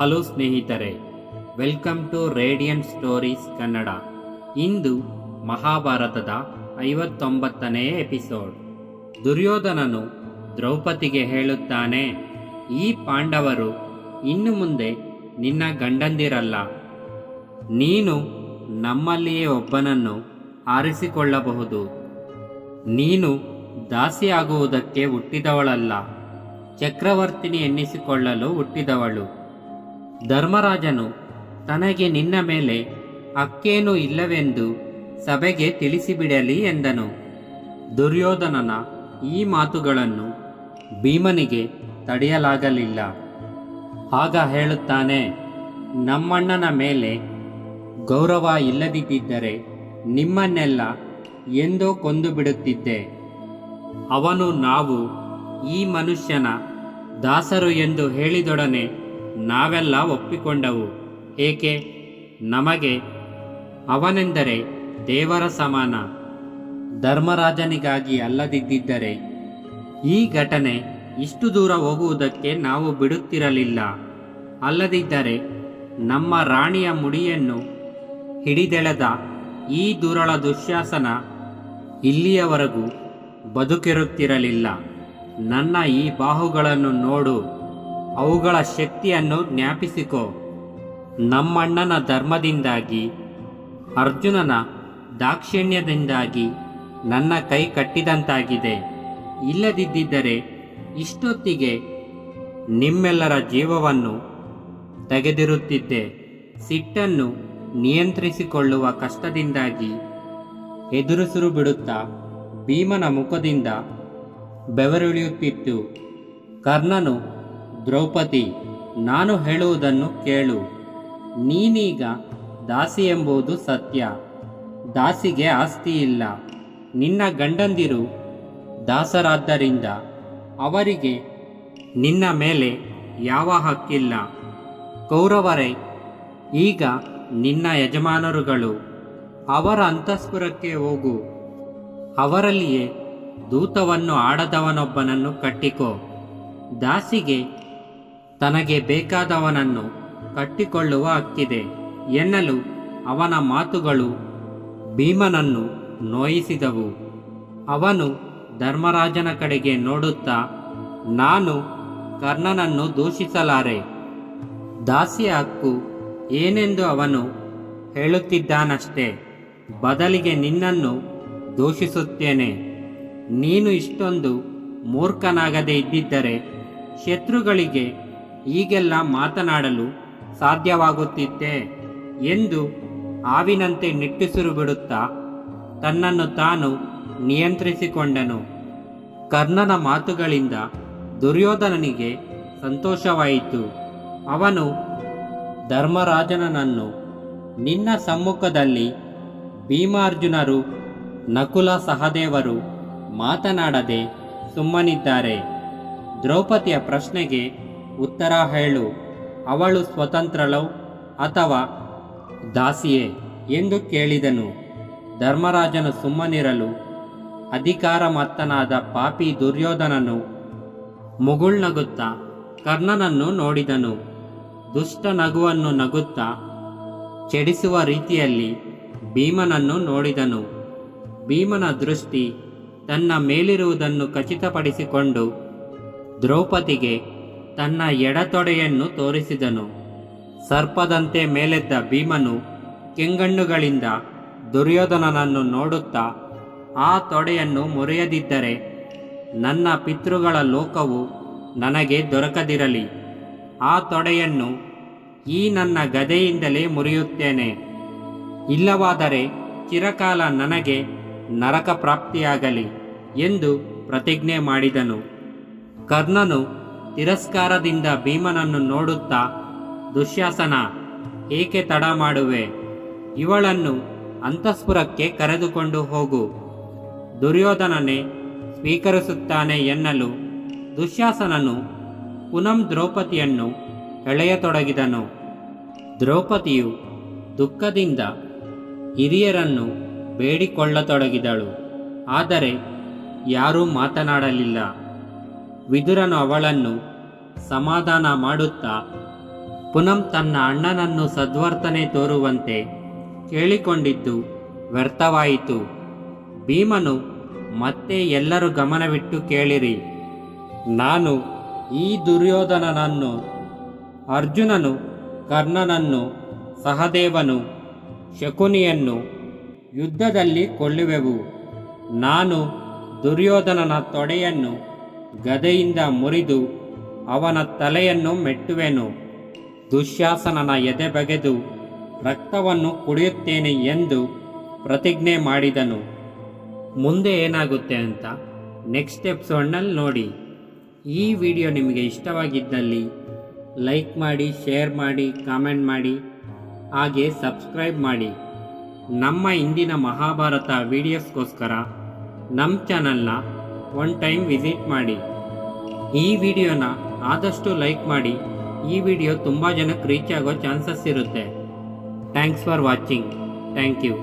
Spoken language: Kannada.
ಹಲೋ ಸ್ನೇಹಿತರೆ, welcome to radiant stories Kannada. ಇಂದು ಮಹಾಭಾರತದ ಐವತ್ತೊಂಬತ್ತನೆಯ ಎಪಿಸೋಡ್. ದುರ್ಯೋಧನನು ದ್ರೌಪದಿಗೆ ಹೇಳುತ್ತಾನೆ, ಈ ಪಾಂಡವರು ಇನ್ನು ಮುಂದೆ ನಿನ್ನ ಗಂಡಂದಿರಲ್ಲ. ನೀನು ನಮ್ಮಲ್ಲಿಯೇ ಒಬ್ಬನನ್ನು ಆರಿಸಿಕೊಳ್ಳಬಹುದು. ನೀನು ದಾಸಿಯಾಗುವುದಕ್ಕೆ ಹುಟ್ಟಿದವಳಲ್ಲ, ಚಕ್ರವರ್ತಿನಿ ಎನ್ನಿಸಿಕೊಳ್ಳಲು ಹುಟ್ಟಿದವಳು. ಧರ್ಮರಾಜನು ತನಗೆ ನಿನ್ನ ಮೇಲೆ ಅಕ್ಕೇನು ಇಲ್ಲವೆಂದು ಸಭೆಗೆ ತಿಳಿಸಿಬಿಡಲಿ ಎಂದನು. ದುರ್ಯೋಧನನ ಈ ಮಾತುಗಳನ್ನು ಭೀಮನಿಗೆ ತಡೆಯಲಾಗಲಿಲ್ಲ. ಆಗ ಹೇಳುತ್ತಾನೆ, ನಮ್ಮಣ್ಣನ ಮೇಲೆ ಗೌರವ ಇಲ್ಲದಿದ್ದರೆ ನಿಮ್ಮನ್ನೆಲ್ಲ ಎಂದೋ ಕೊಂದು ಬಿಡುತ್ತಿದ್ದೆ ಅವನು ನಾವು ಈ ಮನುಷ್ಯನ ದಾಸರು ಎಂದು ಹೇಳಿದೊಡನೆ ನಾವೆಲ್ಲ ಒಪ್ಪಿಕೊಂಡವು. ಏಕೆ? ನಮಗೆ ಅವನೆಂದರೆ ದೇವರ ಸಮಾನ. ಧರ್ಮರಾಜನಿಗಾಗಿ ಅಲ್ಲದಿದ್ದರೆ ಈ ಘಟನೆ ಇಷ್ಟು ದೂರ ಹೋಗುವುದಕ್ಕೆ ನಾವು ಬಿಡುತ್ತಿರಲಿಲ್ಲ. ಅಲ್ಲದಿದ್ದರೆ ನಮ್ಮ ರಾಣಿಯ ಮುಡಿಯನ್ನು ಹಿಡಿದೆಳೆದ ಈ ದುರಳ ದುಶ್ಯಾಸನ ಇಲ್ಲಿಯವರೆಗೂ ಬದುಕಿರುತ್ತಿರಲಿಲ್ಲ. ನನ್ನ ಈ ಬಾಹುಗಳನ್ನು ನೋಡು. ಅವುಗಳ ಶಕ್ತಿಯನ್ನು ಜ್ಞಾಪಿಸಿಕೋ. ನಮ್ಮಣ್ಣನ ಧರ್ಮದಿಂದಾಗಿ, ಅರ್ಜುನನ ದಾಕ್ಷಿಣ್ಯದಿಂದಾಗಿ ನನ್ನ ಕೈ ಕಟ್ಟಿದಂತಾಗಿದೆ. ಇಲ್ಲದಿದ್ದರೆ ಇಷ್ಟೊತ್ತಿಗೆ ನಿಮ್ಮೆಲ್ಲರ ಜೀವವನ್ನು ತೆಗೆದಿರುತ್ತಿದ್ದೆ. ಸಿಟ್ಟನ್ನು ನಿಯಂತ್ರಿಸಿಕೊಳ್ಳುವ ಕಷ್ಟದಿಂದಾಗಿ ಎದುರುಸಿರು ಬಿಡುತ್ತಾ ಭೀಮನ ಮುಖದಿಂದ ಬೆವರಿಳಿಯುತ್ತಿತ್ತು. ಕರ್ಣನು ದ್ರೌಪದಿ, ನಾನು ಹೇಳುವುದನ್ನು ಕೇಳು. ನೀನೀಗ ದಾಸಿ ಎಂಬುದು ಸತ್ಯ. ದಾಸಿಗೆ ಆಸ್ತಿ ಇಲ್ಲ. ನಿನ್ನ ಗಂಡಂದಿರು ದಾಸರಾದ್ದರಿಂದ ಅವರಿಗೆ ನಿನ್ನ ಮೇಲೆ ಯಾವ ಹಕ್ಕಿಲ್ಲ. ಕೌರವರೇ, ಈಗ ನಿನ್ನ ಯಜಮಾನರುಗಳು ಅವರ ಅಂತಸ್ಪುರಕ್ಕೆ ಹೋಗು. ಅವರಲ್ಲಿಯೇ ದೂತವನ್ನು ಆಡದವನೊಬ್ಬನನ್ನು ಕಟ್ಟಿಕೋ. ದಾಸಿಗೆ ತನಗೆ ಬೇಕಾದವನನ್ನು ಕಟ್ಟಿಕೊಳ್ಳುವ ಹಕ್ಕಿದೆ. ಎನ್ನಲು ಅವನ ಮಾತುಗಳು ಭೀಮನನ್ನು ನೋಯಿಸಿದವು. ಅವನು ಧರ್ಮರಾಜನ ಕಡೆಗೆ ನೋಡುತ್ತಾ, ನಾನು ಕರ್ಣನನ್ನು ದೂಷಿಸಲಾರೆ. ದಾಸಿಯ ಹಕ್ಕು ಏನೆಂದು ಅವನು ಹೇಳುತ್ತಿದ್ದಾನಷ್ಟೇ. ಬದಲಿಗೆ ನಿನ್ನನ್ನು ದೂಷಿಸುತ್ತೇನೆ. ನೀನು ಇಷ್ಟೊಂದು ಮೂರ್ಖನಾಗದೆ ಇದ್ದಿದ್ದರೆ ಶತ್ರುಗಳಿಗೆ ಈಗೆಲ್ಲ ಮಾತನಾಡಲು ಸಾಧ್ಯವಾಗುತ್ತಿತ್ತೆ ಎಂದು ಹಾವಿನಂತೆ ನಿಟ್ಟುಸಿರು ಬಿಡುತ್ತಾ ತನ್ನನ್ನು ತಾನು ನಿಯಂತ್ರಿಸಿಕೊಂಡನು. ಕರ್ಣನ ಮಾತುಗಳಿಂದ ದುರ್ಯೋಧನನಿಗೆ ಸಂತೋಷವಾಯಿತು. ಅವನು, ಧರ್ಮರಾಜನನ್ನು ನಿನ್ನ ಸಮ್ಮುಖದಲ್ಲಿ ಭೀಮಾರ್ಜುನರು, ನಕುಲ ಸಹದೇವರು ಮಾತನಾಡದೆ ಸುಮ್ಮನಿದ್ದಾರೆ. ದ್ರೌಪದಿಯ ಪ್ರಶ್ನೆಗೆ ಉತ್ತರ ಹೇಳು. ಅವಳು ಸ್ವತಂತ್ರಳೋ ಅಥವಾ ದಾಸಿಯೇ ಎಂದು ಕೇಳಿದನು. ಧರ್ಮರಾಜನು ಸುಮ್ಮನಿರಲು ಅಧಿಕಾರ ಮತ್ತನಾದ ಪಾಪಿ ದುರ್ಯೋಧನನು ಮುಗುಳ್ನಗುತ್ತಾ ಕರ್ಣನನ್ನು ನೋಡಿದನು. ದುಷ್ಟ ನಗುವನ್ನು ನಗುತ್ತಾ ಚೆಡಿಸುವ ರೀತಿಯಲ್ಲಿ ಭೀಮನನ್ನು ನೋಡಿದನು. ಭೀಮನ ದೃಷ್ಟಿ ತನ್ನ ಮೇಲಿರುವುದನ್ನು ಖಚಿತಪಡಿಸಿಕೊಂಡು ದ್ರೌಪದಿಗೆ ತನ್ನ ಎಡತೊಡೆಯನ್ನು ತೋರಿಸಿದನು. ಸರ್ಪದಂತೆ ಮೇಲೆದ್ದ ಭೀಮನು ಕೆಂಗಣ್ಣುಗಳಿಂದ ದುರ್ಯೋಧನನನ್ನು ನೋಡುತ್ತಾ, ಆ ತೊಡೆಯನ್ನು ಮುರಿಯದಿದ್ದರೆ ನನ್ನ ಪಿತೃಗಳ ಲೋಕವು ನನಗೆ ದೊರಕದಿರಲಿ. ಆ ತೊಡೆಯನ್ನು ಈ ನನ್ನ ಗದೆಯಿಂದಲೇ ಮುರಿಯುತ್ತೇನೆ. ಇಲ್ಲವಾದರೆ ಚಿರಕಾಲ ನನಗೆ ನರಕ ಪ್ರಾಪ್ತಿಯಾಗಲಿ ಎಂದು ಪ್ರತಿಜ್ಞೆ ಮಾಡಿದನು. ಕರ್ಣನು ತಿರಸ್ಕಾರದಿಂದ ಭೀಮನನ್ನು ನೋಡುತ್ತಾ, ದುಶ್ಯಾಸನ, ಏಕೆ ತಡ ಮಾಡುವೆ? ಇವಳನ್ನು ಅಂತಃಸ್ಪುರಕ್ಕೆ ಕರೆದುಕೊಂಡು ಹೋಗು. ದುರ್ಯೋಧನನೇ, ಸ್ವೀಕರಿಸುತ್ತಾನೆ ಎನ್ನಲು ದುಶ್ಯಾಸನನು ಪುನಂ ದ್ರೌಪದಿಯನ್ನು ಎಳೆಯತೊಡಗಿದನು. ದ್ರೌಪದಿಯು ದುಃಖದಿಂದ ಹಿರಿಯರನ್ನು ಬೇಡಿಕೊಳ್ಳತೊಡಗಿದಳು. ಆದರೆ ಯಾರೂ ಮಾತನಾಡಲಿಲ್ಲ. ವಿದುರನು ಅವಳನ್ನು ಸಮಾಧಾನ ಮಾಡುತ್ತಾ ಪುನಂ ತನ್ನ ಅಣ್ಣನನ್ನು ಸದ್ವರ್ತನೆ ತೋರುವಂತೆ ಕೇಳಿಕೊಂಡಿದ್ದು ವ್ಯರ್ಥವಾಯಿತು. ಭೀಮನು, ಮತ್ತೆ ಎಲ್ಲರೂ ಗಮನವಿಟ್ಟು ಕೇಳಿರಿ. ನಾನು ಈ ದುರ್ಯೋಧನನನ್ನು, ಅರ್ಜುನನು, ಕರ್ಣನನ್ನು, ಸಹದೇವನು, ಶಕುನಿಯನ್ನು ಯುದ್ಧದಲ್ಲಿ ಕೊಳ್ಳುವೆವು ನಾನು ದುರ್ಯೋಧನನ ತೊಡೆಯನ್ನು ಗದೆಯಿಂದ ಮುರಿದು ಅವನ ತಲೆಯನ್ನು ಮೆಟ್ಟುವೆನು. ದುಶ್ಯಾಸನನ ಎದೆ ಬಗೆದು ರಕ್ತವನ್ನು ಕುಡಿಯುತ್ತೇನೆ ಎಂದು ಪ್ರತಿಜ್ಞೆ ಮಾಡಿದನು. ಮುಂದೆ ಏನಾಗುತ್ತೆ ಅಂತ ನೆಕ್ಸ್ಟ್ ಎಪಿಸೋಡ್ನಲ್ಲಿ ನೋಡಿ. ಈ ವಿಡಿಯೋ ನಿಮಗೆ ಇಷ್ಟವಾಗಿದ್ದಲ್ಲಿ ಲೈಕ್ ಮಾಡಿ ಶೇರ್ ಮಾಡಿ ಕಾಮೆಂಟ್ ಮಾಡಿ, ಹಾಗೆ ಸಬ್ಸ್ಕ್ರೈಬ್ ಮಾಡಿ. ನಮ್ಮ ಇಂದಿನ ಮಹಾಭಾರತ ವಿಡಿಯೋಸ್ಗೋಸ್ಕರ ನಮ್ಮ ಚಾನಲ್ನ ಒನ್ ಟೈಮ್ ವಿಸಿಟ್ ಮಾಡಿ. ಈ ವಿಡಿಯೋನ ಆದಷ್ಟು ಲೈಕ್ ಮಾಡಿ. ಈ ವಿಡಿಯೋ ತುಂಬ ಜನಕ್ಕೆ ರೀಚ್ ಆಗೋ ಚಾನ್ಸಸ್ ಇರುತ್ತೆ. Thanks for watching. Thank you.